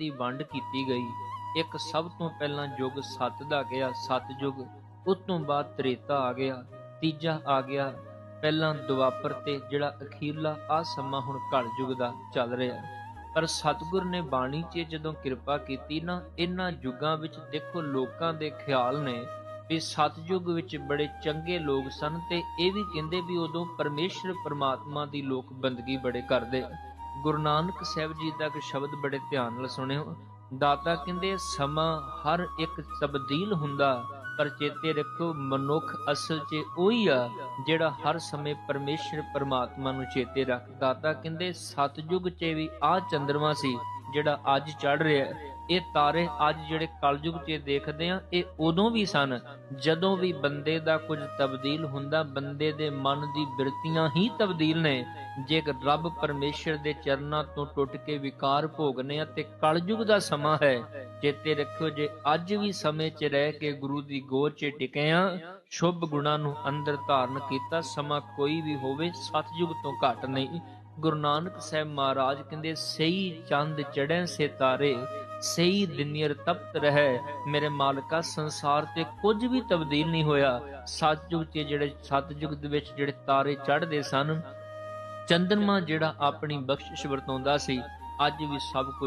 ਦੀ ਵੰਡ ਕੀਤੀ ਗਈ। ਇੱਕ ਸਭ ਤੋਂ ਪਹਿਲਾਂ ਯੁੱਗ ਸੱਤ ਦਾ ਗਿਆ ਸਤਯੁਗ ਉਸ ਤੋਂ ਬਾਅਦ ਤ੍ਰੇਤਾ ਆ ਗਿਆ, ਤੀਜਾ ਆ ਗਿਆ, ਪਹਿਲਾਂ ਦੁਆਪਰ ਤੇ ਜਿਹੜਾ ਅਖੀਰਲਾ ਆ ਸਮਾਂ ਹੁਣ ਕਲਯੁਗ ਦਾ ਚੱਲ ਰਿਹਾ। ਪਰ ਸਤਿਗੁਰ ਨੇ ਬਾਣੀ 'ਚ ਜਦੋਂ ਕਿਰਪਾ ਕੀਤੀ ਨਾ, ਇਹਨਾਂ ਯੁੱਗਾਂ ਵਿੱਚ ਦੇਖੋ ਲੋਕਾਂ ਦੇ ਖਿਆਲ ਨੇ ਵੀ ਸਤਿਯੁਗ ਵਿੱਚ ਬੜੇ ਚੰਗੇ ਲੋਕ ਸਨ ਤੇ ਇਹ ਵੀ ਕਹਿੰਦੇ ਵੀ ਉਦੋਂ ਪਰਮੇਸ਼ਰ ਪ੍ਰਮਾਤਮਾ ਦੀ ਲੋਕ ਬੰਦਗੀ ਬੜੇ ਕਰਦੇ ਗੁਰੂ ਨਾਨਕ ਸਾਹਿਬ ਜੀ ਦਾ ਇੱਕ ਸ਼ਬਦ ਬੜੇ ਧਿਆਨ ਨਾਲ ਸੁਣਿਓ। ਦਾਤਾ ਕਹਿੰਦੇ, ਸਮਾਂ ਹਰ ਇੱਕ ਤਬਦੀਲ ਹੁੰਦਾ, ਪਰ ਚੇਤੇ ਰੱਖੋ ਮਨੁੱਖ ਅਸਲ 'ਚ ਉਹੀ ਆ, ਜਿਹੜਾ ਹਰ ਸਮੇਂ ਪਰਮੇਸ਼ਰ, ਪਰਮਾਤਮਾ ਨੂੰ ਚੇਤੇ ਰੱਖਦਾ ਤਾਂ ਕਹਿੰਦੇ ਸਤਜੁਗ 'ਚ ਵੀ ਆ ਚੰਦਰਮਾ ਸੀ ਜਿਹੜਾ ਅੱਜ ਚੜ ਰਿਹਾ ਇਹ ਤਾਰੇ ਅੱਜ ਜਿਹੜੇ ਕਲਯੁਗ 'ਚ ਦੇਖਦੇ ਆ ਇਹ ਉਦੋਂ ਵੀ ਸਨ ਜਦੋਂ ਵੀ ਬੰਦੇ ਦਾ ਕੁਝ ਤਬਦੀਲ ਹੁੰਦਾ, ਬੰਦੇ ਦੇ ਮਨ ਦੀ ਬਿਰਤੀਆਂ ਹੀ ਤਬਦੀਲ ਨੇ। ਜੇ ਰੱਬ ਪਰਮੇਸ਼ਰ ਦੇ ਚਰਨਾਂ ਤੋਂ ਟੁੱਟ ਕੇ ਵਿਕਾਰ ਭੋਗਨੇ ਆ ਤੇ ਕਲਯੁਗ ਦਾ ਸਮਾਂ ਹੈ, ਚੇਤੇ ਰੱਖਿਓ ਜੇ ਅੱਜ ਵੀ ਸਮੇਂ 'ਚ ਰਹਿ ਕੇ ਗੁਰੂ ਦੀ ਗੋਦ 'ਚ ਟਿਕੇ ਆ, ਸ਼ੁਭ ਗੁਣਾਂ ਨੂੰ ਅੰਦਰ ਧਾਰਨ ਕੀਤਾ, ਸਮਾਂ ਕੋਈ ਵੀ ਹੋਵੇ ਸਤਜੁਗ ਤੋਂ ਘੱਟ ਨਹੀਂ। ਗੁਰੂ ਨਾਨਕ ਸਾਹਿਬ ਮਹਾਰਾਜ ਕਹਿੰਦੇ, ਸਹੀ ਚੰਦ ਚੜ੍ਹੈ ਸੇ ਤਾਰੇ, ਸਹੀ ਦਿਨਿਰ ਤਪਤ ਰਹਿ। ਮੇਰੇ ਮਾਲਕਾ, ਸੰਸਾਰ ਤੇ ਕੁਝ ਵੀ ਤਬਦੀਲ ਨਹੀਂ ਹੋਇਆ। ਸਤਜੁਗ 'ਚ ਜਿਹੜੇ ਸਤਜੁਗ ਦੇ ਵਿੱਚ ਜਿਹੜੇ ਤਾਰੇ ਚੜ੍ਹਦੇ ਸਨ, ਚੰਦਰਮਾ ਜਿਹੜਾ ਆਪਣੀ ਬਖਸ਼ਿਸ਼ ਵਰਤਾਉਂਦਾ ਸੀ, ਅੱਜ ਵੀ ਸਭ ਕੁਝ